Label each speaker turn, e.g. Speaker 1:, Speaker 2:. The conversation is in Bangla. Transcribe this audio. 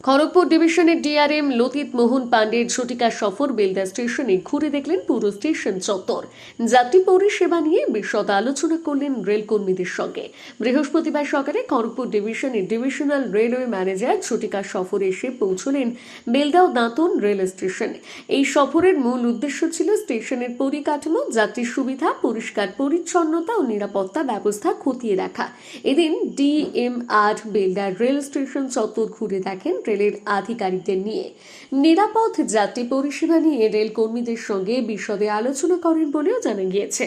Speaker 1: খড়গপুর ডিভিশনের ডিআরএম লতিত মোহন পাণ্ডের ঝটিকা সফর বেলদা স্টেশনে ঘুরে দেখলেন পুরো স্টেশন চত্বর। যাত্রী পরিষেবা নিয়ে বিশদ আলোচনা করলেন রেলকর্মীদের সঙ্গে। বৃহস্পতিবার সকালে খড়গপুর ডিভিশনের ডিভিশনাল রেলওয়ে ম্যানেজার ঝটিকা সফরে এসে পৌঁছলেন বেলদাও দাঁতন রেল স্টেশনে। এই সফরের মূল উদ্দেশ্য ছিল স্টেশনের পরিকাঠামো, যাত্রীর সুবিধা, পরিষ্কার পরিচ্ছন্নতা ও নিরাপত্তা ব্যবস্থা খতিয়ে দেখা। এদিন ডিএমআর বেলদার রেল স্টেশন চত্বর ঘুরে দেখেন রেলের আধিকারিকদের নিয়ে। নিরাপদ যাত্রী পরিষেবা নিয়ে রেল কর্মীদের সঙ্গে বিশদে আলোচনা করেন বলেও জানা গিয়েছে।